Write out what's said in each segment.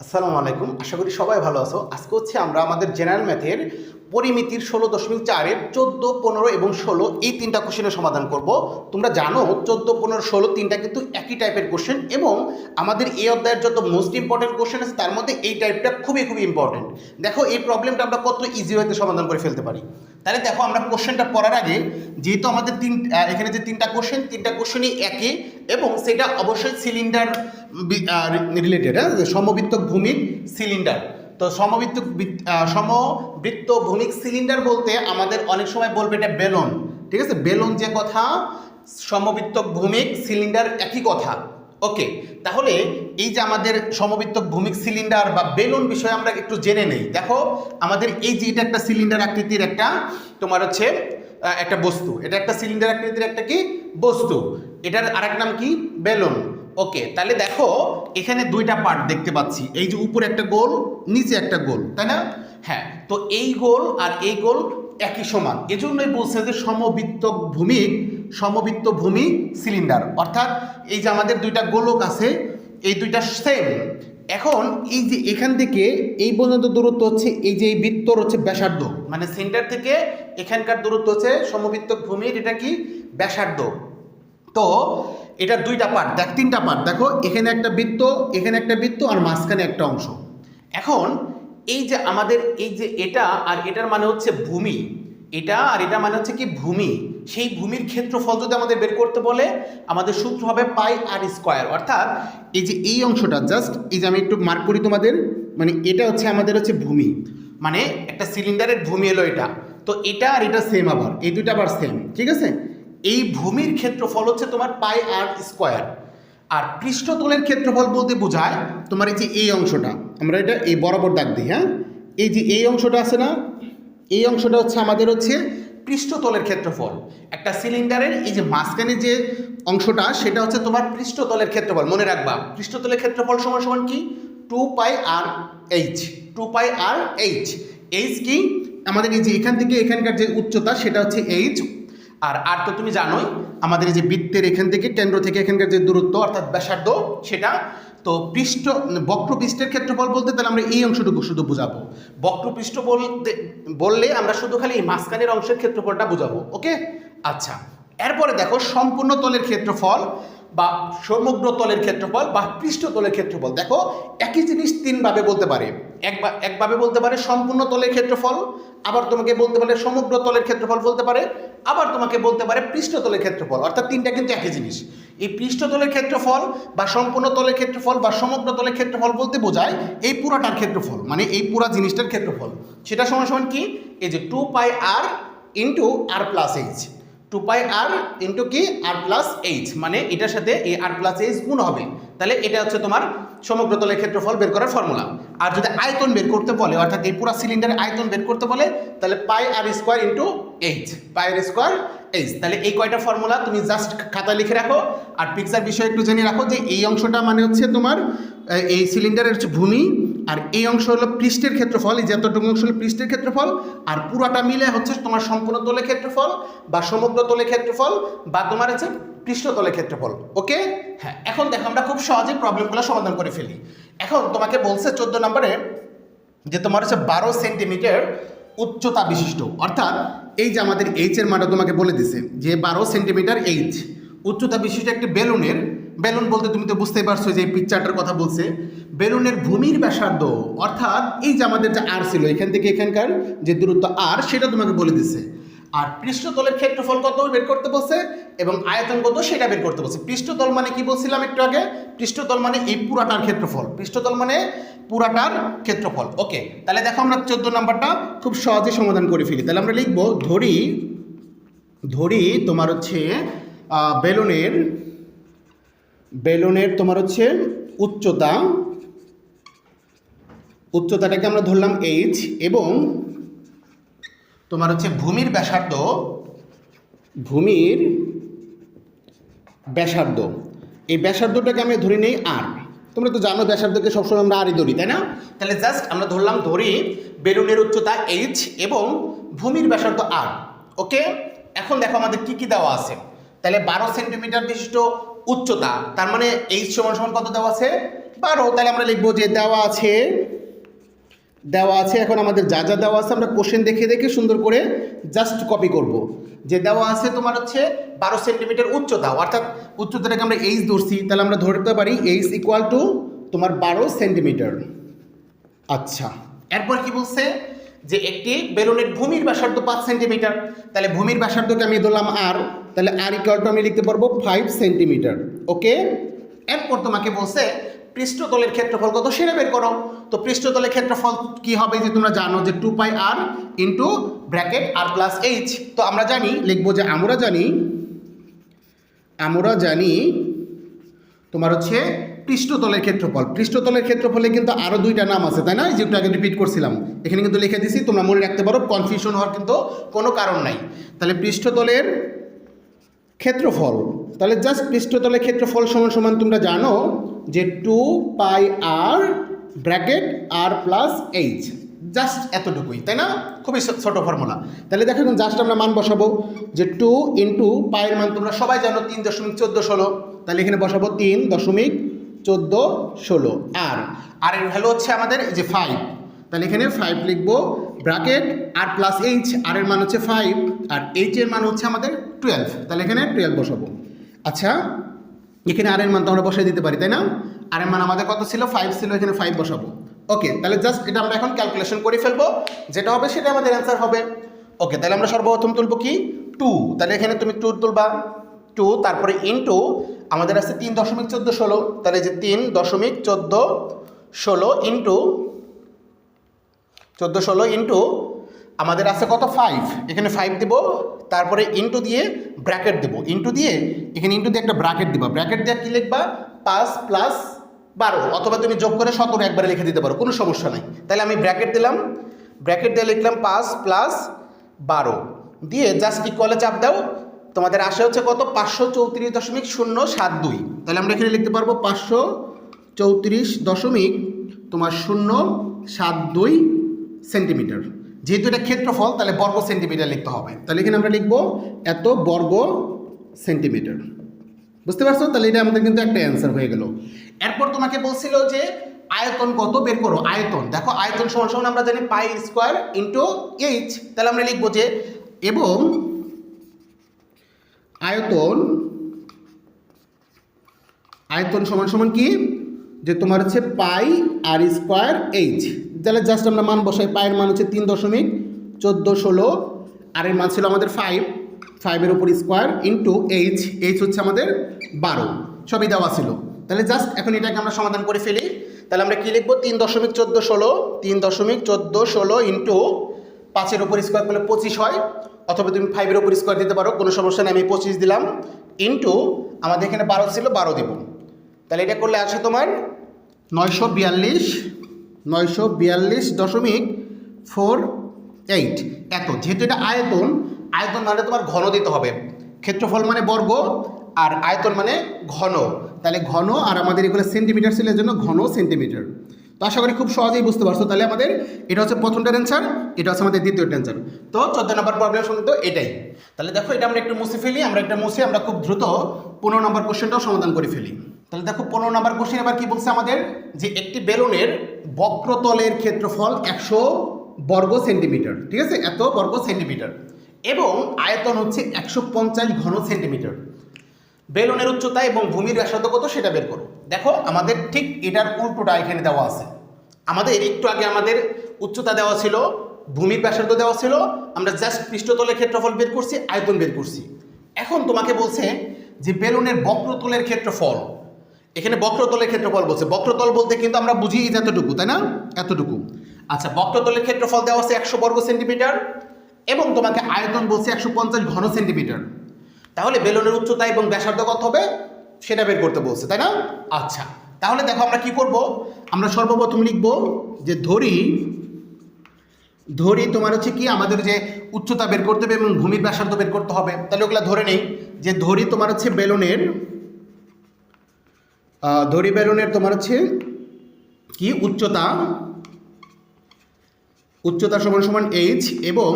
আসসালামু আলাইকুম। আশা করি সবাই ভালো আছো। আজকে হচ্ছে আমরা আমাদের জেনারেল ম্যাথের পরিমিতির ষোলো দশমিক চারের চোদ্দ, পনেরো এবং ষোলো এই তিনটা কোশ্চেনের সমাধান করব। তোমরা জানো, চোদ্দ, পনেরো, ষোলো তিনটা কিন্তু একই টাইপের কোশ্চেন এবং আমাদের এই অধ্যায়ের যত মোস্ট ইম্পর্টেন্ট কোশ্চেন আছে, তার মধ্যে এই টাইপটা খুবই খুবই ইম্পর্টেন্ট দেখো, এই প্রবলেমটা আমরা কত ইজি হইতে সমাধান করে ফেলতে পারি। তাহলে দেখো, আমরা কোশ্চেনটা পড়ার আগে যেহেতু আমাদের তিন এখানে যে তিনটা কোশ্চেন তিনটা কোশ্চেনই একই এবং সেটা অবশ্যই সিলিন্ডার রিলেটেড হ্যাঁ? সমবৃত্ত ভূমিক সিলিন্ডার তো সমবৃত্ত সমবৃত্ত ভূমিক সিলিন্ডার বলতে আমাদের অনেক সময় বলবে এটা বেলুন। ঠিক আছে? বেলুন যে কথা সমবৃত্ত ভূমিক সিলিন্ডার একই কথা। ওকে, তাহলে এই যে আমাদের সমবৃত্ত ভূমিক সিলিন্ডার বা বেলুন বিষয়ে আমরা একটু জেনে নেই। দেখো, আমাদের এই যে এটা একটা সিলিন্ডার আকৃতির একটা, তোমার হচ্ছে একটা বস্তু। এটা একটা সিলিন্ডার আকৃতির একটা কি? বস্তু। এটার আরেক নাম কি? বেলুন। ওকে, তাহলে দেখো, এখানে দুইটা পার্ট দেখতে পাচ্ছি। এই যে উপরে একটা গোল, নিচে একটা গোল, তাই না? হ্যাঁ তো এই গোল আর এই গোল একই সমান। এজন্যই বলছে যে সমবৃত্ত ভূমিক সমবৃত্ত ভূমি সিলিন্ডার অর্থাৎ এই যে আমাদের দুইটা গোলক আছে, এই দুইটা সেম এখন এই যে এখান থেকে এই পর্যন্ত দূরত্ব হচ্ছে, এই যে এই বৃত্তর হচ্ছে ব্যাসার্ধ। মানে সেন্টার থেকে এখানকার দূরত্ব হচ্ছে সমবৃত্ত ভূমির এটা কি? ব্যাসার্ধ। তো এটা দুইটা পার্ট দেখ, তিনটা পার্ট দেখো, এখানে একটা বৃত্ত, এখানে একটা বৃত্ত, আর মাঝখানে একটা অংশ। এখন, এই যে আমাদের, এই যে এটা, আর এটার মানে হচ্ছে ভূমি। এটা আর এটা মানে হচ্ছে কি ভূমি। সেই ভূমির ক্ষেত্রফল যদি আমাদের বের করতে বলে, আমাদের সূত্র হবে পাই আর স্কোয়ার। অর্থাৎ, এই যে এই অংশটা, জাস্ট এই যে আমি একটু মার্ক করি তোমাদের মানে এটা হচ্ছে আমাদের হচ্ছে ভূমি। মানে একটা সিলিন্ডারের ভূমি এলো এটা। তো এটা আর এটা সেম আবার। এই দুইটা আবার সেম ঠিক আছে? এই ভূমির ক্ষেত্রফল হচ্ছে তোমার পাই আর স্কোয়ার। আর পৃষ্ঠতলের ক্ষেত্রফল বলতে বোঝায় তোমার এই যে এই অংশটা। আমরা এটা এই বরাবর দাগ দিই হ্যাঁ? এই যে এই অংশটা আছে না, এই অংশটা হচ্ছে আমাদের হচ্ছে পৃষ্ঠতলের ক্ষেত্রফল। একটা সিলিন্ডারের এই যে মাঝখানে যে অংশটা, সেটা হচ্ছে তোমার পৃষ্ঠতলের ক্ষেত্রফল। মনে রাখবা, পৃষ্ঠতলের ক্ষেত্রফল সমান সমান কি? Two pi r h. Two pi r h. H কি? আমাদের এই যে এখান থেকে এখানকার যে উচ্চতা, সেটা হচ্ছে এইচ আর আর তো তুমি জানোই, আমাদের যে বৃত্তের এখান থেকে, কেন্দ্র থেকে এখানকার যে দূরত্ব, অর্থাৎ ব্যাসার্ধ, সেটা, তো পৃষ্ঠ, বক্রপৃষ্ঠের ক্ষেত্রফল বলতে তাহলে আমরা এই অংশটুকু শুধু বোঝাবো। বক্রপৃষ্ঠ বলতে, বললে আমরা শুধু খালি এই মাঝখানের অংশের ক্ষেত্রফলটা বোঝাবো, ওকে? আচ্ছা এরপরে দেখো, সম্পূর্ণ তলের ক্ষেত্রফল বা সমগ্র তলের ক্ষেত্রফল বা পৃষ্ঠতলের ক্ষেত্রফল। দেখো, একই জিনিস তিনভাবে বলতে পারে। একভাবে বলতে পারে সম্পূর্ণ তলের ক্ষেত্রফল, আবার তোমাকে বলতে পারে সমগ্র তলের ক্ষেত্রফল বলতে পারে আবার তোমাকে বলতে পারে পৃষ্ঠতলের ক্ষেত্রফল, অর্থাৎ তিনটা কিন্তু একই জিনিস। এই পৃষ্ঠতলের ক্ষেত্রফল বা সম্পূর্ণ তলের ক্ষেত্রফল বা সমগ্র তলের ক্ষেত্রফল বলতে বোঝায় এই পুরাটার ক্ষেত্রফল মানে এই পুরা জিনিসটার ক্ষেত্রফল। সেটা সমান সমান কি? এই যে two pi r into r plus h two pi r into কি? আর প্লাস এইচ মানে এটার সাথে এই আর প্লাস এইচ গুণ হবে। তাহলে এটা হচ্ছে তোমার সমগ্র তলের ক্ষেত্রফল বের করার ফর্মুলা আর যদি আয়তন বের করতে বলে, অর্থাৎ এই পুরো সিলিন্ডারের আয়তন বের করতে বলে, তাহলে pi r square into h pi r square h তাহলে এই কয়টা ফর্মুলা তুমি জাস্ট খাতায় লিখে রাখো। আর পিকচার বিষয়ে একটু জেনে রাখো যে এই অংশটা মানে হচ্ছে তোমার এই সিলিন্ডারের হচ্ছে ভূমি। আর এই অংশ হলো পৃষ্ঠের ক্ষেত্রফল, এই যে এতটুকু অংশ হলো পৃষ্ঠের ক্ষেত্রফল। আর পুরাটা মিলে হচ্ছে তোমার সম্পূর্ণ তলের ক্ষেত্রফল বা সমগ্র তলের ক্ষেত্রফল বা তোমার হচ্ছে পৃষ্ঠতলের ক্ষেত্রফল ওকে হ্যাঁ। এখন দেখো আমরা খুব সহজে প্রবলেমগুলো সমাধান করে ফেলি। এখন তোমাকে বলছে চোদ্দ নম্বরে যে তোমার হচ্ছে বারো সেন্টিমিটার উচ্চতা বিশিষ্ট। অর্থাৎ এই যে আমাদের এইচের মানটা তোমাকে বলে দিছে যে বারো সেন্টিমিটার এইচ উচ্চতা বিশিষ্ট একটি বেলুনের বেলুন বলতে তুমি তো বুঝতেই পারছ যে এই পিকচারটার কথা বলছে। বেলুনের ভূমির ব্যাসার্ধ অর্থাৎ এই যে আমাদের যে আর ছিল এখান থেকে এখানকার যে দূরত্ব আর সেটা তোমাকে বলে দিছে। আর পৃষ্ঠতলের ক্ষেত্রফল কত বের করতে বলছে? এবং আয়তন কত সেটা বের করতে বলছে। পৃষ্ঠতল মানে কি বলছিলাম একটু আগে? পৃষ্ঠতল মানে এই পুরাটার ক্ষেত্রফল। পৃষ্ঠতল মানে পুরাটার ক্ষেত্রফল। ওকে, তাহলে দেখো আমরা চোদ্দ নাম্বারটা খুব সহজে সমাধান করে ফেলি। তাহলে আমরা লিখব, ধরি ধরি তোমার হচ্ছে বেলুনের বেলুনের তোমার হচ্ছে উচ্চতা, উচ্চতাটাকে আমরা ধরলাম এইচ এবং তোমার হচ্ছে ভূমির ব্যাসার্ধ ভূমির ব্যাসার্ধ। এই ব্যাসার্ধটাকে আমি ধরে নেই আর তোমরা তো জানো ব্যাসার্ধকে সবসময় আমরা আরই ধরি, তাই না? তাহলে জাস্ট আমরা ধরলাম, ধরি বেলুনের উচ্চতা এইচ এবং ভূমির ব্যাসার্ধ আর ওকে এখন দেখো আমাদের কি কি দেওয়া আছে। তাহলে বারো সেন্টিমিটার বিশিষ্ট উচ্চতা, তার মানে এইচ সমান সমান কত দেওয়া আছে? বারো। তাহলে আমরা লিখব যে দেওয়া আছে দেওয়া আছে, এখন আমাদের যা যা দেওয়া আছে আমরা কোশ্চেন দেখে দেখে সুন্দর করে জাস্ট কপি করব। যে দেওয়া আছে তোমার হচ্ছে বারো সেন্টিমিটার উচ্চতা, অর্থাৎ উচ্চতাটাকে আমরা এইচ ধরছি, তাহলে আমরা ধরতে পারি এইচ ইকুয়াল টু তোমার বারো সেন্টিমিটার আচ্ছা এরপর কি বলছে? যে একটি বেলুনের ভূমির ব্যাসার্ধ পাঁচ সেন্টিমিটার তাহলে ভূমির ব্যাসার্ধকে আমি ধরলাম আর তাহলে আর ইকুয়াল টু আমি লিখতে পারব ফাইভ সেন্টিমিটার ওকে এরপর তোমাকে বলছে পৃষ্ঠতলের ক্ষেত্রফল কত সেটা বের করো। তো পৃষ্ঠতলের ক্ষেত্রফল কি হবে যে তোমরা জানো যে two pi r into bracket r plus h তো আমরা জানি, লিখব যে আমরা জানি আমরা জানি তোমার হচ্ছে পৃষ্ঠতলের ক্ষেত্রফল। পৃষ্ঠতলের ক্ষেত্রফলে কিন্তু আরও দুইটা নাম আছে, তাই না? এই যে একটু আগে রিপিট করছিলাম। এখানে কিন্তু লিখে দিছি, তোমরা মনে রাখতে পারো কনফিউশন হওয়ার কিন্তু কোনো কারণ নাই। তাহলে পৃষ্ঠতলের ক্ষেত্রফল, তাহলে জাস্ট পৃষ্ঠতলের ক্ষেত্রফল সমান সমান তোমরা জানো যে two pi r bracket r plus h just এতটুকুই, তাই না? খুবই ছোট ফর্মুলা তাহলে দেখো এখন জাস্ট আমরা মান বসাবো, যে টু ইন্টু পায়ের মান তোমরা সবাই জানো তিন দশমিক চোদ্দ ষোলো, তাহলে এখানে বসাবো তিন দশমিক চোদ্দ ষোলো আর আর এর ভ্যালু হচ্ছে আমাদের যে ফাইভ তাহলে এখানে ফাইভ লিখব bracket r plus h r এর মান হচ্ছে ফাইভ আর এইচ এর মান হচ্ছে আমাদের টুয়েলভ তাহলে এখানে টুয়েলভ বসাবো। আচ্ছা এখানে আর এর মান তো আমরা বসাই দিতে পারি, তাই না? আর এর মান আমাদের কত ছিল? ফাইভ ছিল, এখানে ফাইভ বসাবো। ওকে তাহলে জাস্ট এটা আমরা এখন ক্যালকুলেশন করে ফেলব, যেটা হবে সেটা আমাদের অ্যান্সার হবে। ওকে তাহলে আমরা সর্বপ্রথম তুলবো কি? টু তাহলে এখানে তুমি টু তুলবা। টু তারপরে ইনটু আমাদের আছে তিন দশমিক চোদ্দ ষোলো, তাহলে যে তিন দশমিক চোদ্দ ষোলো ইনটু চোদ্দ ষোলো ইন্টু আমাদের আছে কত? ফাইভ এখানে ফাইভ দিব, তারপরে ইন্টু দিয়ে ব্র্যাকেট দেবো। ইন্টু দিয়ে, এখানে ইন্টু দিয়ে একটা ব্র্যাকেট দিবা। ব্র্যাকেট দিয়ে কী লিখবা? পাঁচ প্লাস বারো। অথবা তুমি যোগ করে সতেরো একবারে লিখে দিতে পারো, কোনো সমস্যা নাই। তাহলে আমি ব্র্যাকেট দিলাম। ব্র্যাকেট দিয়ে লিখলাম পাঁচ প্লাস বারো। দিয়ে জাস্ট কি কলে চাপ দাও? তোমাদের আসে হচ্ছে কত? পাঁচশো চৌত্রিশ দশমিক শূন্য সাত দুই। তাহলে আমরা এখানে লিখতে পারব পাঁচশো চৌত্রিশ দশমিক তোমার শূন্য সাত দুই সেন্টিমিটার। যেহেতু এটা ক্ষেত্রফল, তাহলে বর্গ সেন্টিমিটার লিখতে হবে। তাহলে এখানে আমরা লিখব এত বর্গ সেন্টিমিটার বুঝতে পারছ? তাহলে এটা আমাদের কিন্তু একটা অ্যান্সার হয়ে গেল। এরপর তোমাকে বলছিল যে, আয়তন কত? বের করো, আয়তন। দেখো, আয়তন সমান সমান আমরা জানি পাই স্কোয়ার ইন্টু এইচ তাহলে আমরা লিখব যে, এবং আয়তন আয়তন সমান সমান কি? যে তোমার হচ্ছে পাই আর স্কোয়ার এইচ তাহলে জাস্ট আমরা মান বসাই, পায়ের মান হচ্ছে তিন দশমিক চোদ্দ ষোলো, আর এর মান ছিল আমাদের ফাইভ ফাইভের উপর স্কোয়ার ইন্টু এইচ এইচ হচ্ছে আমাদের বারো, সবই দেওয়া ছিল। তাহলে জাস্ট এখন এটাকে আমরা সমাধান করে ফেলি। তাহলে আমরা কী লিখব? তিন দশমিক চোদ্দ ষোলো, তিন দশমিক চোদ্দ ষোলো ইন্টু পাঁচের উপর স্কোয়ার করলে পঁচিশ হয়, অথবা তুমি ফাইভের উপর স্কোয়ার দিতে পারো, কোনো সমস্যা নেই, আমি পঁচিশ দিলাম। ইন্টু আমাদের এখানে বারো ছিল, বারো দেব। তাহলে এটা করলে আছে তোমার নয়শো বিয়াল্লিশ নয়শো বিয়াল্লিশ দশমিক ফোর এইট। এত, যেহেতু এটা আয়তন আয়তন মানে তোমার ঘন দিতে হবে। ক্ষেত্রফল মানে বর্গ আর আয়তন মানে ঘন। তাহলে ঘন আর আমাদের এগুলো সেন্টিমিটার ছিল জন্য ঘন সেন্টিমিটার তো আশা করি খুব সহজেই বুঝতে পারছ। তাহলে আমাদের এটা হচ্ছে প্রথমটার অ্যান্সার এটা হচ্ছে আমাদের দ্বিতীয় অ্যান্সার তো চোদ্দ নম্বর প্রবলেম শুনতে এটাই। তাহলে দেখো, এটা আমরা একটু মুছে ফেলি, আমরা একটা মুছে, আমরা খুব দ্রুত পনেরো নম্বর কোশ্চেনটাও সমাধান করে ফেলি। তাহলে দেখো পনেরো নম্বর কোশ্চেন এবার কি বলছে আমাদের? যে একটি বেলুনের বক্রতলের ক্ষেত্রফল একশো বর্গ সেন্টিমিটার। ঠিক আছে? এত বর্গ সেন্টিমিটার। এবং আয়তন হচ্ছে একশো পঞ্চাশ ঘন সেন্টিমিটার। বেলুনের উচ্চতা এবং ভূমির ব্যাসার্ধ কত সেটা বের করো। দেখো, আমাদের ঠিক এটার উল্টোটা এখানে দেওয়া আছে। আমাদের একটু আগে আমাদের উচ্চতা দেওয়া ছিল, ভূমির ব্যাসার্ধ দেওয়া ছিল, আমরা জাস্ট পৃষ্ঠতলের ক্ষেত্রফল বের করছি, আয়তন বের করছি। এখন তোমাকে বলছে যে বেলুনের বক্রতলের ক্ষেত্রফল এখানে বক্রতলের ক্ষেত্রফল বলছে। বক্রতল বলতে কিন্তু আমরা বুঝি এতটুকু, তাই না? এতটুকু। আচ্ছা বক্রতলের ক্ষেত্রফল দেওয়া আছে একশো বর্গ সেন্টিমিটার এবং তোমাকে আয়তন বলছে একশো পঞ্চাশ ঘন সেন্টিমিটার। তাহলে বেলুনের উচ্চতা এবং ব্যাসার্ধ কত হবে? সেটা বের করতে বলছে, তাই না? আচ্ছা তাহলে দেখো আমরা কি করব? আমরা সর্বপ্রথম লিখব যে ধরি ধরি তোমার হচ্ছে কি? আমাদের যে উচ্চতা বের করতে হবে এবং ভূমির ব্যাসার্ধ বের করতে হবে। তাহলে ওগুলো ধরে নেই। যে ধরি তোমার হচ্ছে বেলুনের ধরি বেলুনের তোমার হচ্ছে কি? উচ্চতা। উচ্চতা সমান সমান এইচ এবং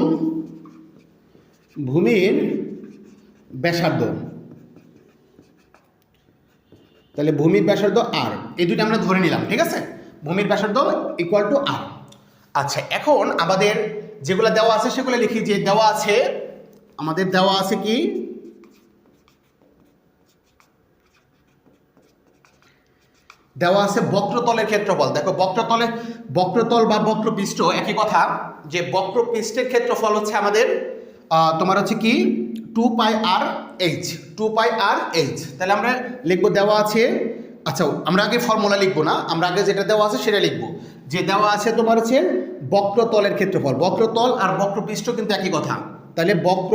ভূমির ব্যাসার্ধ। তাহলে ভূমির ব্যাসার্ধ আর এই দুইটা আমরা ধরে নিলাম, ঠিক আছে? ভূমির ব্যাসার্ধ ইকুয়াল টু আর আচ্ছা এখন আমাদের যেগুলো দেওয়া আছে সেগুলো লিখি, যে দেওয়া আছে, আমাদের দেওয়া আছে কি? দেওয়া আছে বক্রতলের ক্ষেত্রফল। দেখো, বক্রতলে, বক্রতল বা বক্রপৃষ্ঠ একই কথা, যে বক্রপৃষ্ঠের ক্ষেত্রফল হচ্ছে আমাদের তোমার হচ্ছে কি? Two pi r h, two pi r h. তাহলে আমরা লিখব দেওয়া আছে আচ্ছা আমরা আগে ফর্মুলা লিখব না, আমরা আগে যেটা দেওয়া আছে সেটা লিখব। যে দেওয়া আছে তোমার হচ্ছে বক্রতলের ক্ষেত্রফল। বক্রতল আর বক্রপৃষ্ঠ কিন্তু একই কথা। তাহলে বক্র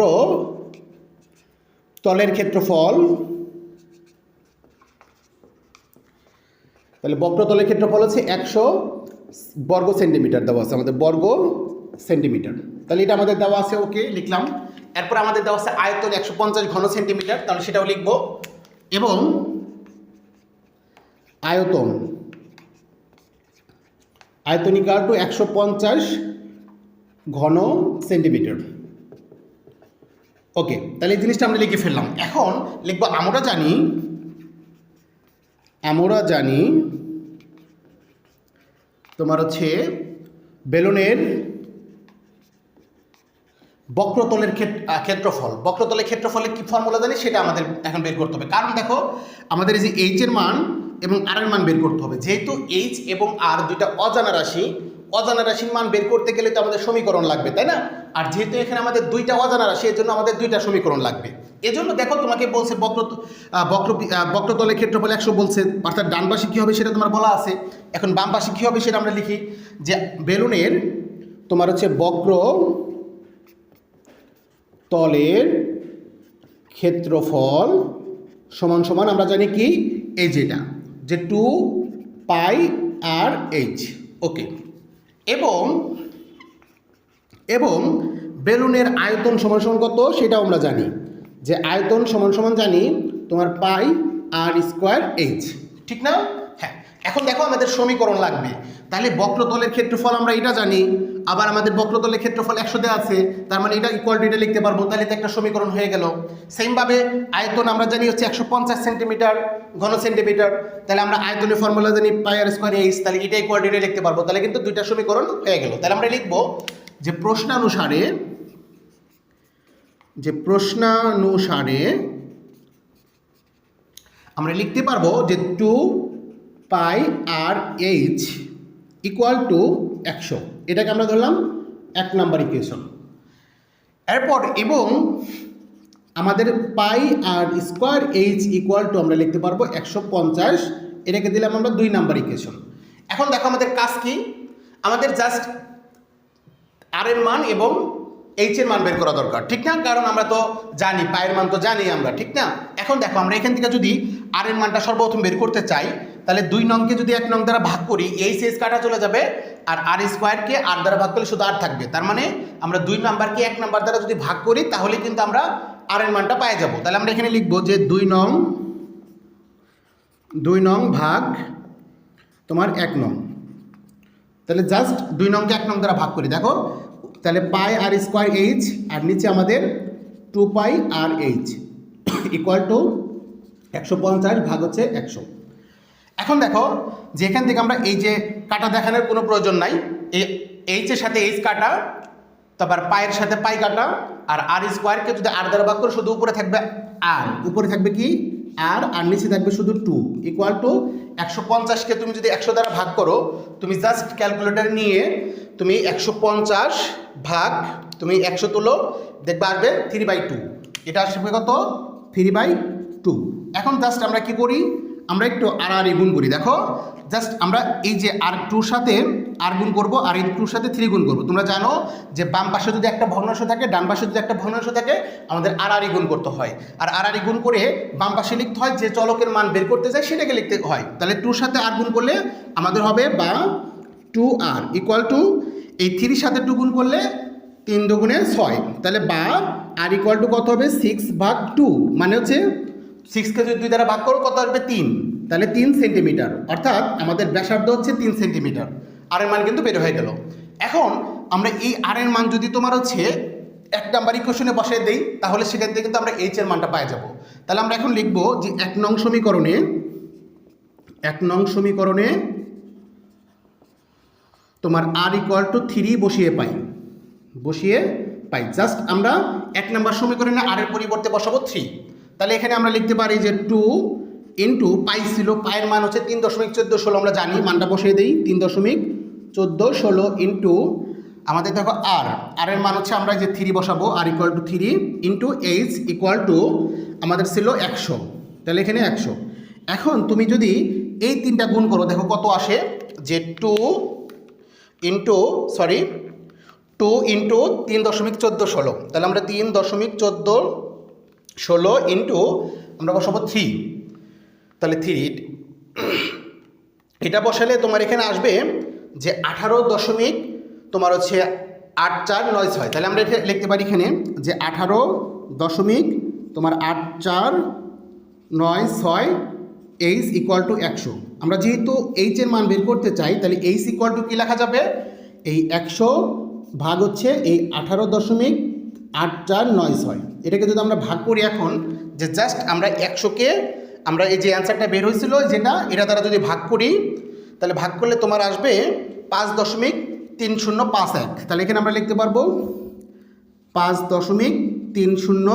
তলের ক্ষেত্রফল তাহলে বক্রতলের ক্ষেত্রফল হচ্ছে একশো বর্গ সেন্টিমিটার দেওয়া আছে, আমাদের বর্গ সেন্টিমিটার। তাহলে এটা আমাদের দেওয়া আছে, ওকে, লিখলাম। এরপর আমাদের দেওয়া আছে আয়তন একশো পঞ্চাশ ঘন সেন্টিমিটার, তাহলে সেটাও লিখব। এবং আয়তন আয়তন ইকাল টু একশো পঞ্চাশ ঘন সেন্টিমিটার। ওকে, তাহলে এই জিনিসটা আমরা লিখে ফেললাম। এখন লিখব, আমরা জানি আমরা জানি তোমার হচ্ছে বেলুনের বক্রতলের ক্ষেত- ক্ষেত্রফল। বক্রতলের ক্ষেত্রফলের কি ফর্মুলা জানি? সেটা আমাদের এখন বের করতে হবে। কারণ দেখো, আমাদের এই যে এইচ এর মান এবং আর এর মান বের করতে হবে। যেহেতু এইচ এবং আর দুইটা অজানা রাশি অজানা রাশির মান বের করতে গেলে তো আমাদের সমীকরণ লাগবে, তাই না? আর যেহেতু এখানে আমাদের দুইটা অজানা রাশি এর জন্য আমাদের দুইটা সমীকরণ লাগবে। এজন্য দেখো তোমাকে বলছে বক্র বক্র বক্রতলের ক্ষেত্রফল একশো বলছে, অর্থাৎ ডান পাশে কী হবে সেটা তোমার বলা আছে। এখন বাম পাশে কী হবে সেটা আমরা লিখি যে বেলুনের তোমার হচ্ছে বক্র তলের ক্ষেত্রফল সমান সমান আমরা জানি কি? এই যেটা, যে টু পাই আর এইচ ওকে এবং এবং বেলুনের আয়তন সমান সমান কত? সেটাও আমরা জানি। যে আয়তন সমান সমান জানি তোমার পাই আর স্কোয়ার এইচ। ঠিক না? হ্যাঁ। এখন দেখো আমাদের সমীকরণ লাগবে। তাহলে বক্রতলের ক্ষেত্রফল আমরা এটা জানি, আবার আমাদের বক্রতলের ক্ষেত্রফল একশো দেওয়া আছে, তার মানে এটা ইকুয়াল টু এটা লিখতে পারব, তাহলে তো একটা সমীকরণ হয়ে গেল। সেমভাবে আয়তন আমরা জানি হচ্ছে একশো পঞ্চাশ সেন্টিমিটার ঘন সেন্টিমিটার তাহলে আমরা আয়তনের ফর্মুলা জানি পাই আর স্কোয়ার এইচ তাহলে এটা ইকুয়াল টু এটা লিখতে পারব, তাহলে কিন্তু দুইটা সমীকরণ হয়ে গেল। তাহলে আমরা লিখব যে প্রশ্নানুসারে যে প্রশ্নানুসারে আমরা লিখতে পারব যে two pi r h equal to একশো। এটাকে আমরা ধরলাম এক নাম্বার ইকুয়েশন এরপর এবং আমাদের pi r square h equal to আমরা লিখতে পারব একশো পঞ্চাশ। এটাকে দিলাম আমরা দুই নাম্বার ইকুয়েশন এখন দেখো আমাদের কাজ কি? আমাদের জাস্ট আর এর মান এবং এইচ এর মান বের করা দরকার। ঠিক না? কারণ আমরা তো জানি পায়ের মান তো জানি আমরা, ঠিক না? এখন দেখো আমরা এখান থেকে যদি আর এর মানটা সর্বপ্রথম বের করতে চাই তাহলে দুই নংকে যদি এক নং দ্বারা ভাগ করি এইচ এইচ কাটা চলে যাবে আর আর স্কোয়ারকে আর দ্বারা ভাগ করলে শুধু আর থাকবে। তার মানে আমরা দুই নাম্বারকে এক নাম্বার দ্বারা যদি ভাগ করি তাহলে কিন্তু আমরা আর এর মানটা পাই যাব। তাহলে আমরা এখানে লিখব যে দুই নং দুই নং ভাগ তোমার এক নং। তাহলে জাস্ট দুই নংকে এক নং দ্বারা ভাগ করি। দেখো, তাহলে পাই আর স্কোয়ার এইচ আর নিচে আমাদের two pi r h equal to একশো পঞ্চাশ ভাগ হচ্ছে একশো। এখন দেখো যে এখান থেকে আমরা এই যে কাটা দেখানোর কোনো প্রয়োজন নাই এই এইচের সাথে এইচ কাটা, তারপর পায়ের সাথে পাই কাটা, আর আর স্কোয়ারকে যদি আর দ্বারা ভাগ করো শুধু উপরে থাকবে আর উপরে থাকবে কি? আর আর নিচে থাকবে শুধু টু ইকুয়াল টু একশো পঞ্চাশকে তুমি যদি একশো দ্বারা ভাগ করো, তুমি জাস্ট ক্যালকুলেটার নিয়ে তুমি একশো পঞ্চাশ ভাগ তুমি একশো তুলো, দেখবে আসবে থ্রি বাই টু এটা আসবে কত? থ্রি বাই টু এখন জাস্ট আমরা কি করি? আমরা একটু আর আর গুণ করি, দেখো। জাস্ট আমরা এই যে আর টুর সাথে আর গুণ করব, আর এই টুর সাথে থ্রি গুণ করব। তোমরা জানো যে বাম পাশে যদি একটা ভগ্নাংশ থাকে, ডান পাশে যদি একটা ভগ্নাংশ থাকে, আমাদের আর আর গুণ করতে হয়। আর আর আর গুণ করে বাম পাশে লিখতে হয় যে চলকের মান বের করতে চাই সেটাকে লিখতে হয়। তাহলে টুর সাথে আর গুণ করলে আমাদের হবে বা টু আর ইকুয়াল টু এই থ্রির সাথে টু গুণ করলে তিন দুগুণে ছয়। তাহলে বা আর ইকুয়াল টু কত হবে? সিক্স ভাগ টু মানে হচ্ছে সিক্সকে যদি দুই দ্বারা ভাগ করো, কত আসবে তিন? তাহলে তিন সেন্টিমিটার অর্থাৎ আমাদের ব্যাসার্ধ হচ্ছে তিন সেন্টিমিটার আর এর মান কিন্তু বের হয়ে গেল। এখন আমরা এই আর এর মান যদি তোমার হচ্ছে এক নাম্বার ইকুয়েশনে বসিয়ে দেই, তাহলে সেখান থেকে কিন্তু আমরা এইচ এর মানটা পাই যাব। তাহলে আমরা এখন লিখব যে এক নং সমীকরণে, এক নং সমীকরণে তোমার আর ইকুয়াল টু থ্রি বসিয়ে পাই। বসিয়ে পাই। জাস্ট আমরা এক নম্বর সমীকরণে আর এর পরিবর্তে বসাবো থ্রি তাহলে এখানে আমরা লিখতে পারি যে টু ইন্টু পাই ছিল পায়ের মান হচ্ছে তিন দশমিক চোদ্দ ষোলো, আমরা জানি, মানটা বসিয়ে দিই, তিন দশমিক চোদ্দ ষোলো ইন্টু আমাদের দেখো আর আর এর মান হচ্ছে আমরা যে থ্রি বসাবো আর equal to three into h equal to আমাদের ছিল একশো। তাহলে এখানে একশো। এখন তুমি যদি এই তিনটা গুণ করো, দেখো কত আসে? যে two into sorry two into তিন দশমিক চোদ্দ ষোলো। তাহলে আমরা তিন দশমিক চোদ্দ ষোলো ইন্টু আমরা বসাবো থ্রি তাহলে থ্রি এটা বসালে তোমার এখানে আসবে যে আঠারো দশমিক, তোমার হচ্ছে আট চার নয় ছয়। তাহলে আমরা এটা লিখতে পারি এখানে যে আঠারো দশমিক, তোমার আট চার নয় ছয় এইচ ইকুয়াল টু একশো। আমরা যেহেতু এইচের মান বের করতে চাই, তাহলে এইচ ইকুয়াল টু কী লেখা যাবে? এই একশো ভাগ হচ্ছে এই আঠারো দশমিক আট চার নয় ছয় এটাকে যদি আমরা ভাগ করি এখন, যে জাস্ট আমরা একশোকে, আমরা এই যে অ্যান্সারটা বের হয়েছিল, যেটা, এটা দ্বারা যদি ভাগ করি, তাহলে ভাগ করলে তোমার আসবে পাঁচ দশমিক তিন শূন্য পাঁচ এক। তাহলে এখানে আমরা লিখতে পারব পাঁচ দশমিক তিন শূন্য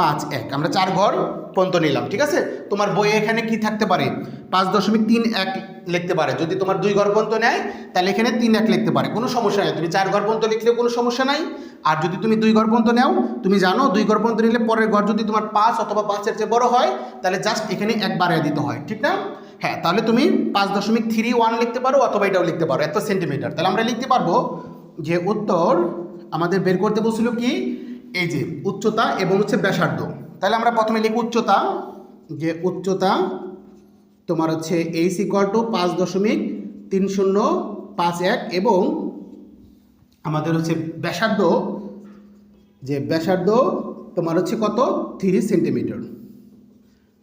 পাঁচ এক। আমরা চার ঘর পর্যন্ত নিলাম, ঠিক আছে? তোমার বইয়ে এখানে কি থাকতে পারে? পাঁচ দশমিক তিন এক লিখতে পারে। যদি তোমার দুই ঘর পর্যন্ত নেয়, তাহলে এখানে তিন এক লিখতে পারে। কোনো সমস্যা নেই। তুমি চার ঘর পর্যন্ত লিখলেও কোনো সমস্যা নাই। আর যদি তুমি দুই ঘর পর্যন্ত নাও, তুমি জানো দুই ঘর পর্যন্ত নিলে পরের ঘর যদি তোমার পাঁচ অথবা পাঁচের চেয়ে বড় হয়, তাহলে জাস্ট এখানে এক বাড়িয়ে দিতে হয়, ঠিক না? হ্যাঁ তাহলে তুমি পাঁচ দশমিক থ্রি ওয়ান লিখতে পারো অথবা এটাও লিখতে পারো, এত সেন্টিমিটার। তাহলে আমরা লিখতে পারব যে উত্তর আমাদের বের করতে বলছিল কি? এই যে উচ্চতা এবং হচ্ছে ব্যাসার্ধ। তাহলে আমরা প্রথমে লিখব উচ্চতা, যে উচ্চতা তোমার হচ্ছে এইচ ইকুয়াল টু পাঁচ দশমিক তিন শূন্য পাঁচ এক এবং আমাদের হচ্ছে ব্যাসার্ধ, যে ব্যাসার্ধ তোমার হচ্ছে কত? Three centimetre.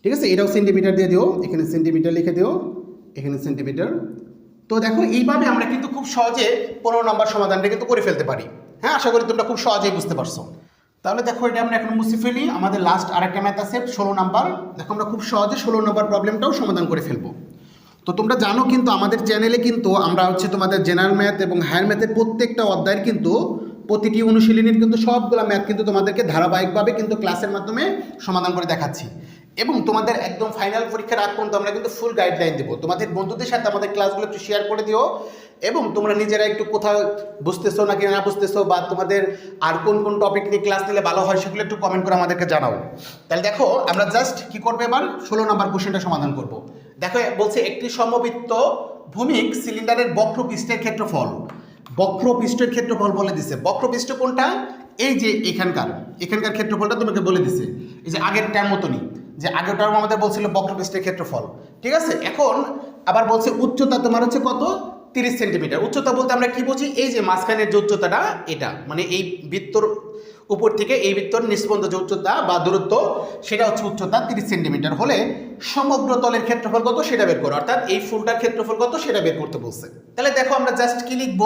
ঠিক আছে? এটাও সেন্টিমিটার দিয়ে দিও। এখানে সেন্টিমিটার লিখে দিও। এখানে সেন্টিমিটার। তো দেখো, এইভাবে আমরা কিন্তু খুব সহজে পনেরো নম্বর সমাধানটা কিন্তু করে ফেলতে পারি। হ্যাঁ? আশা করি তোমরা খুব সহজেই বুঝতে পারছ। তাহলে দেখো এটা আমরা এখন মুছে ফেলি। আমাদের লাস্ট আরেকটা ম্যাথ আছে, ষোলো নাম্বার। দেখো আমরা খুব সহজে ষোলো নম্বর প্রবলেমটাও সমাধান করে ফেলব। তো তোমরা জানো কিন্তু আমাদের চ্যানেলে কিন্তু আমরা হচ্ছে তোমাদের জেনারেল ম্যাথ এবং হায়ার ম্যাথের প্রত্যেকটা অধ্যায়ের কিন্তু প্রতিটি অনুশীলনীর কিন্তু সবগুলো ম্যাথ কিন্তু তোমাদেরকে ধারাবাহিকভাবে কিন্তু ক্লাসের মাধ্যমে সমাধান করে দেখাচ্ছি। এবং তোমাদের একদম ফাইনাল পরীক্ষার আগ পর্যন্ত আমরা কিন্তু ফুল গাইডলাইন দেবো। তোমাদের বন্ধুদের সাথে আমাদের ক্লাসগুলো একটু শেয়ার করে দিও। এবং তোমরা নিজেরা একটু কোথাও বুঝতেছো নাকি না বুঝতেছো বা তোমাদের আর কোন কোন টপিক নিয়ে ক্লাস নিলে ভালো হয় সেগুলো একটু কমেন্ট করে আমাদেরকে জানাও। তাহলে দেখো, আমরা জাস্ট কি করব এবার? ষোলো নাম্বার কোশ্চেনটা সমাধান করব। দেখো, বলছে, একটি সমবৃত্ত ভূমিক সিলিন্ডারের বক্রপৃষ্ঠের ক্ষেত্রফল। বক্রপৃষ্ঠের ক্ষেত্রফল বলে দিছে। বক্রপৃষ্ঠ কোনটা? এই যে এখানকার। এখানকার ক্ষেত্রফলটা তোমাকে বলে দিছে। এই যে আগের টাইম মতনই। যে আগের টার্ম আমাদের বলছিল বক্রপৃষ্ঠের ক্ষেত্রফল। ঠিক আছে? এখন আবার বলছে উচ্চতা তোমার হচ্ছে কত? তিরিশ সেন্টিমিটার। উচ্চতা বলতে আমরা কি বুঝি? এই যে মাঝখানের যে উচ্চতাটা, এটা। মানে এই বৃত্তর উপর থেকে এই বৃত্তর নিষ্পন্দ যে উচ্চতা বা দূরত্ব, সেটা হচ্ছে উচ্চতা তিরিশ সেন্টিমিটার। হলে সমগ্র তলের ক্ষেত্রফল কত? সেটা বের করো। অর্থাৎ এই ফুলটার ক্ষেত্রফল কত? সেটা বের করতে বলছে। তাহলে দেখো আমরা জাস্ট কি লিখব?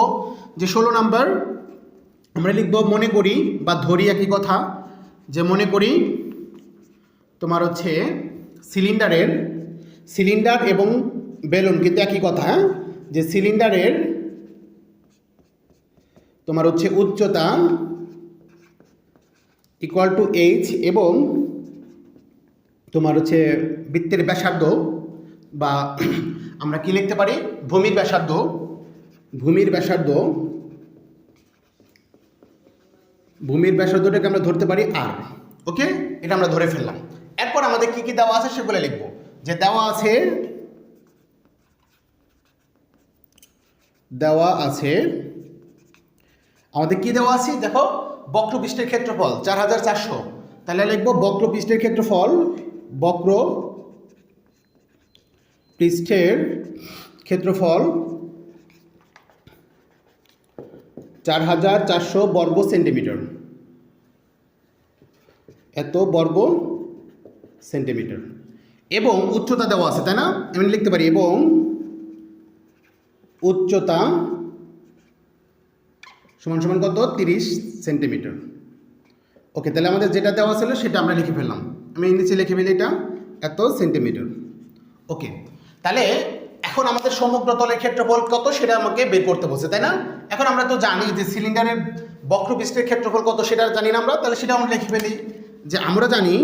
যে ষোলো নাম্বার, আমরা লিখব, মনে করি বা ধরি একই কথা, যে মনে করি তোমার হচ্ছে সিলিন্ডারের, সিলিন্ডার এবং বেলুন কিন্তু একই কথা হ্যাঁ? যে সিলিন্ডারের তোমার হচ্ছে উচ্চতা ইকুয়াল টু এইচ এবং তোমার হচ্ছে বৃত্তের ব্যাসার্ধ বা আমরা কি লিখতে পারি? ভূমির ব্যাসার্ধ। ভূমির ব্যাসার্ধ, ভূমির ব্যাসার্ধটাকে আমরা ধরতে পারি আর ওকে এটা আমরা ধরে ফেললাম। এরপর আমাদের কি কি দেওয়া আছে সেগুলো লিখব। যে দেওয়া আছে দেওয়া আছে। আমাদের কি দেওয়া আছে? দেখো বক্রপৃষ্ঠের ক্ষেত্রফল চার হাজার চারশো। তাহলে লিখব বক্রপৃষ্ঠের ক্ষেত্রফল বক্র পৃষ্ঠের ক্ষেত্রফল চার হাজার চারশো বর্গ সেন্টিমিটার। এত বর্গ সেন্টিমিটার। এবং উচ্চতা দেওয়া আছে, তাই না? আমি লিখতে পারি, এবং উচ্চতা সমান সমান কত? তিরিশ সেন্টিমিটার। ওকে, তাহলে আমাদের যেটা দেওয়া ছিল সেটা আমরা লিখে ফেললাম। আমি নিচে লিখে ফেলি এটা, এত সেন্টিমিটার। ওকে, তাহলে এখন আমাদের সমগ্র তলের ক্ষেত্রফল কত সেটা আমাকে বের করতে বলছে, তাই না? এখন আমরা তো জানি যে সিলিন্ডারের বক্রপৃষ্ঠের ক্ষেত্রফল কত সেটা জানি না আমরা, তাহলে সেটা আমরা লিখে ফেলি যে আমরা জানি,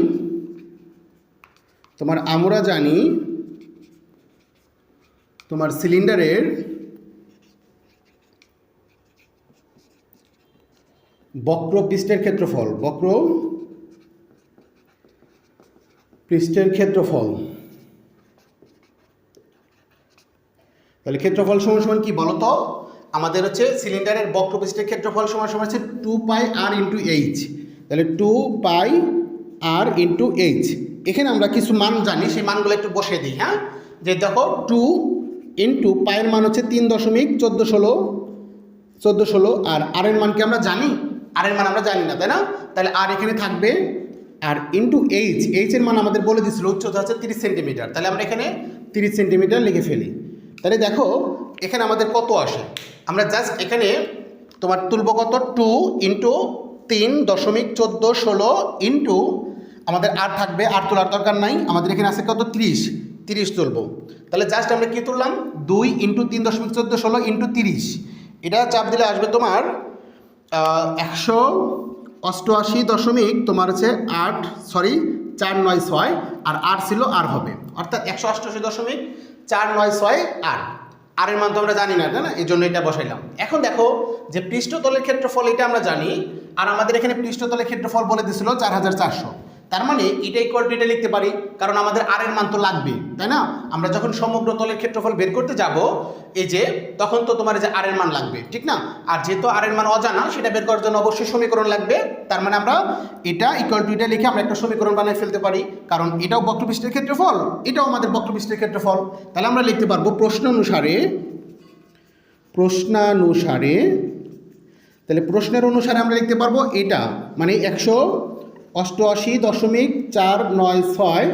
তোমার আমরা জানি তোমার সিলিন্ডারের বক্র পৃষ্ঠের ক্ষেত্রফল, বক্র পৃষ্ঠের ক্ষেত্রফল। তাহলে ক্ষেত্রফল সমান সমান কি বলতো? আমাদের হচ্ছে সিলিন্ডারের বক্রপৃষ্ঠের ক্ষেত্রফল সমান সমান হচ্ছে two pi r into h. তাহলে two pi r into h. এখানে আমরা কিছু মান জানি, সেই মানগুলো একটু বসিয়ে দিই হ্যাঁ? যে দেখো টু ইন্টু পায়ের মান হচ্ছে তিন দশমিক চোদ্দ ষোলো চোদ্দ ষোলো আর আর এর মান কি আমরা জানি? আর এর মান আমরা জানি না, তাই না? তাহলে আর এখানে থাকবে, আর ইন্টু এইচ এইচ এর মান আমাদের বলে দিচ্ছিল উচ্চতা হচ্ছে তিরিশ সেন্টিমিটার তাহলে আমরা এখানে তিরিশ সেন্টিমিটার লিখে ফেলি। তাহলে দেখো, এখানে আমাদের কত আসে? আমরা জাস্ট এখানে তোমার তুলব কত? টু ইন্টু তিন দশমিক চোদ্দ ষোলো ইন্টু আমাদের আর থাকবে আর তোলার দরকার নাই, আমাদের এখানে আছে কত? তিরিশ। তিরিশ তুলব। তাহলে জাস্ট আমরা কী তুললাম? দুই ইন্টু তিন দশমিক চোদ্দ ষোলো ইন্টু তিরিশ। এটা চাপ দিলে আসবে তোমার একশো অষ্টআশি দশমিক তোমার হচ্ছে আট সরি চার নয় ছয়, আর আর ছিল আর হবে। অর্থাৎ একশো অষ্টআশি দশমিক চার নয় ছয় আর। আর এর তো আমরা জানি না না? এই জন্য এটা বসাইলাম। এখন দেখো যে পৃষ্ঠতলের ক্ষেত্রফল এটা আমরা জানি, আর আমাদের এখানে পৃষ্ঠতলের ক্ষেত্রফল বলে দিছিল চার হাজার চারশো। তার মানে এটা ইকুয়াল টু এটা লিখতে পারি, কারণ আমাদের আর এর মান তো লাগবে, তাই না? আমরা যখন সমগ্র তলের ক্ষেত্রফল বের করতে যাব, এই যে, তখন তো তোমার যে আর এর মান লাগবে, ঠিক না? আর যেহেতু আর এর মান অজানা, সেটা বের করার জন্য অবশ্যই সমীকরণ লাগবে, তার মানে আমরা এটা ইকুয়াল টু এটা লিখে আমরা একটা সমীকরণ বানিয়ে ফেলতে পারি, কারণ এটাও বক্রপৃষ্ঠের ক্ষেত্রফল, এটাও আমাদের বক্রপৃষ্ঠের ক্ষেত্রফল, তাহলে আমরা লিখতে পারব প্রশ্ন অনুসারে, প্রশ্নানুসারে, তাহলে প্রশ্নের অনুসারে আমরা লিখতে পারব এটা মানে একশো অষ্টআশি দশমিক চার নয় ছয়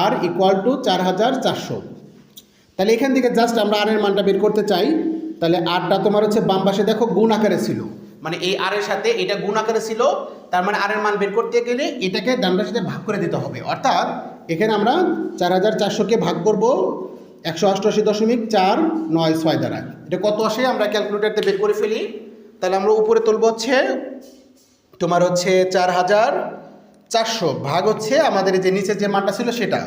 আর ইকুয়াল টু চার হাজার চারশো। তাহলে এখান থেকে জাস্ট আমরা আরের মানটা বের করতে চাই, তাহলে আরটা তোমার হচ্ছে বাম পাশে দেখো গুণ আকারে ছিল। মানে এই আর এর সাথে এটা গুণ আকারে ছিল, তার মানে আর এর মান বের করতে গেলে এটাকে ডানটার সাথে ভাগ করে দিতে হবে। অর্থাৎ এখানে আমরা চার হাজার চারশোকে ভাগ করব একশো অষ্টআশি দশমিক চার নয় ছয় দ্বারা। এটা কত আসে? আমরা ক্যালকুলেটারতে বের করে ফেলি। তাহলে আমরা উপরে তুলব হচ্ছে, তোমার হচ্ছে চার হাজার চারশো ভাগ হচ্ছে আমাদের যে নিচে যে মানটা ছিল সেটা।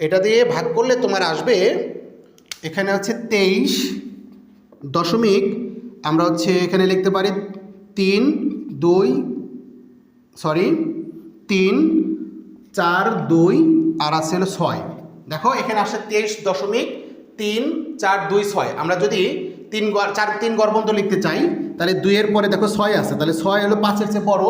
এটা দিয়ে ভাগ করলে তোমার আসবে এখানে হচ্ছে তেইশ দশমিক, আমরা হচ্ছে এখানে লিখতে পারি তিন, দুই সরি তিন, চার, দুই, আর আছে হলো ছয়। দেখো, এখানে আসছে তেইশ দশমিক তিন, চার, দুই, ছয়। আমরা যদি তিন গড়, চার, তিন গড়বন্ধ লিখতে চাই, তাহলে দুইয়ের পরে দেখো ছয় আছে, তাহলে ছয় হলো পাঁচের চেয়ে বড়।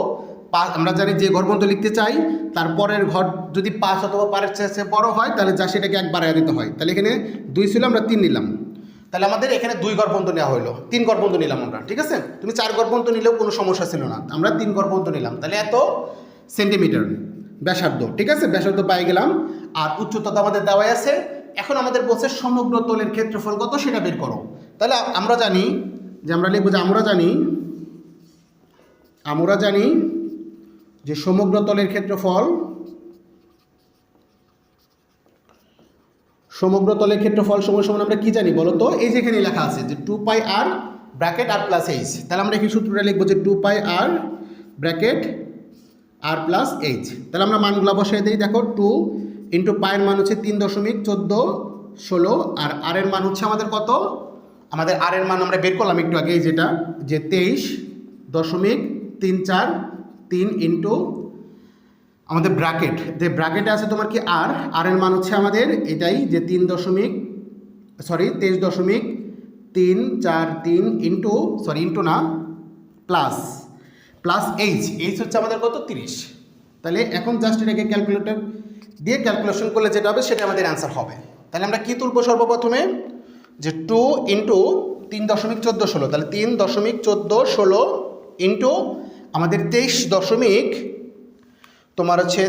আমরা জানি যে গড়বন্ধ লিখতে চাই তারপরের ঘর যদি পাঁচ অথবা পারের চেয়ে বড় হয়, তাহলে যা সেটাকে এক বাড়ায় দিতে হয়। তাহলে এখানে দুই ছিল, আমরা তিন নিলাম। তাহলে আমাদের এখানে দুই গড়বন্ধ নেওয়া হলো তিন গড়বন্ধ নিলাম আমরা, ঠিক আছে? তুমি চার গড়বন্ধ নিলেও কোনো সমস্যা ছিল না। আমরা তিন গড়বন্ধ নিলাম। তাহলে এত সেন্টিমিটার, ব্যাসার্ধ, ঠিক আছে? ব্যাসার্ধ পাই গেলাম। আর উচ্চতা তো আমাদের দেওয়াই আছে। এখন আমাদের বলছে সমগ্র তলের ক্ষেত্রফল কত সেটা বের করো। তাহলে আমরা জানি, যে আমরা লিখব যে আমরা জানি আমরা জানি যে সমগ্র তলের ক্ষেত্রফল, সমগ্র তলের ক্ষেত্রফল সমান সমান আমরা কি জানি বলো তো এই যেখানে লেখা আছে যে two pi r bracket r plus h তাহলে আমরা এই সূত্রটা লিখব যে two pi r bracket r plus h তাহলে আমরা মানগুলো বসাই দিই। দেখো টু ইন্টু পায়ের মান হচ্ছে তিন দশমিক চোদ্দ ষোলো, আর আর এর মান হচ্ছে আমাদের কত? আমাদের আর এর মান আমরা বের করলাম একটু আগে যেটা, যে তেইশ দশমিক তিন চার তিন ইন্টু আমাদের ব্র্যাকেট যে ব্র্যাকেটে আছে তোমার কি আর আর এর মান হচ্ছে আমাদের এটাই যে তিন দশমিক সরি তেইশ দশমিক তিন চার তিন ইন্টু সরি ইন্টু না প্লাস প্লাস এইচ এইচ হচ্ছে আমাদের কত? তিরিশ। তাহলে এখন জাস্ট এটাকে ক্যালকুলেটর দিয়ে ক্যালকুলেশন করলে যেটা হবে সেটা আমাদের অ্যান্সার হবে। তাহলে আমরা কী তুলবো সর্বপ্রথমে? যে টু ইন্টু তিন দশমিক চোদ্দ ষোলো। তাহলে তিন দশমিক চোদ্দ ষোলো ইন্টু আমাদের তেইশ দশমিক, তোমার হচ্ছে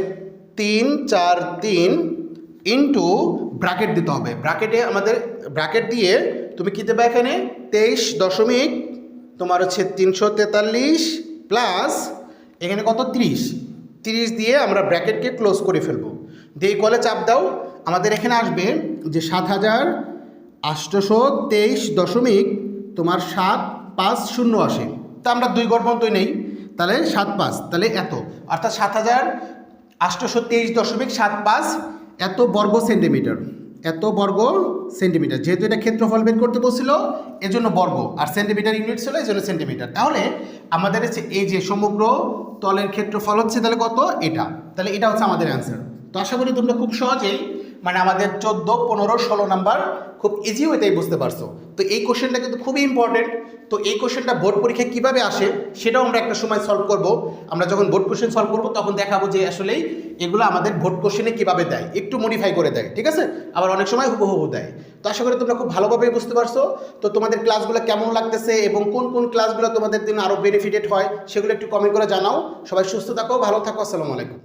তিন চার তিন ইন্টু ব্র্যাকেট দিতে হবে। ব্র্যাকেটে আমাদের ব্র্যাকেট দিয়ে তুমি কী দেবে এখানে? তেইশ দশমিক, তোমার হচ্ছে তিনশো তেতাল্লিশ প্লাস এখানে কত? ত্রিশ। তিরিশ দিয়ে আমরা ব্র্যাকেটকে ক্লোজ করে ফেলব। দিয়ে কলে চাপ দাও। আমাদের এখানে আসবে যে সাত হাজার আষ্টশো তেইশ দশমিক তোমার সাত পাঁচ শূন্য আসে। তা আমরা দুই গড় পর্যন্তই নেই। তাহলে সাত পাঁচ, তাহলে এত। অর্থাৎ সাত হাজার আষ্টশো তেইশ দশমিক সাত পাঁচ, এত বর্গ সেন্টিমিটার, এত বর্গ সেন্টিমিটার। যেহেতু এটা ক্ষেত্রফল বের করতে বলছিল, এজন্য বর্গ। আর সেন্টিমিটার ইউনিট ছিল এই জন্য সেন্টিমিটার। তাহলে আমাদের হচ্ছে এই যে সমগ্র তলের ক্ষেত্রফল হচ্ছে তাহলে কত? এটা। তাহলে এটা হচ্ছে আমাদের অ্যান্সার তো আশা করি তোমরা খুব সহজেই মানে আমাদের চোদ্দ, পনেরো, ষোলো নাম্বার খুব ইজি ওয়েতেই বুঝতে পারছ। তো এই কোশ্চেনটা কিন্তু খুবই ইম্পর্টেন্ট তো এই কোশ্চেনটা বোর্ড পরীক্ষায় কীভাবে আসে সেটাও আমরা একটা সময় সলভ করব। আমরা যখন বোর্ড কোশ্চেন সলভ করব তখন দেখাবো যে আসলেই এগুলো আমাদের বোর্ড কোশ্চেনে কীভাবে দেয়। একটু মডিফাই করে দেয়, ঠিক আছে? আবার অনেক সময় হুবহু দেয়। তো আশা করি তোমরা খুব ভালোভাবে বুঝতে পারছ। তো তোমাদের ক্লাসগুলো কেমন লাগতেছে এবং কোন কোন ক্লাসগুলো তোমাদের জন্য আরও বেনিফিটেড হয় সেগুলো একটু কমেন্ট করে জানাও। সবাই সুস্থ থাকো, ভালো থাকো, আসসালামু আলাইকুম।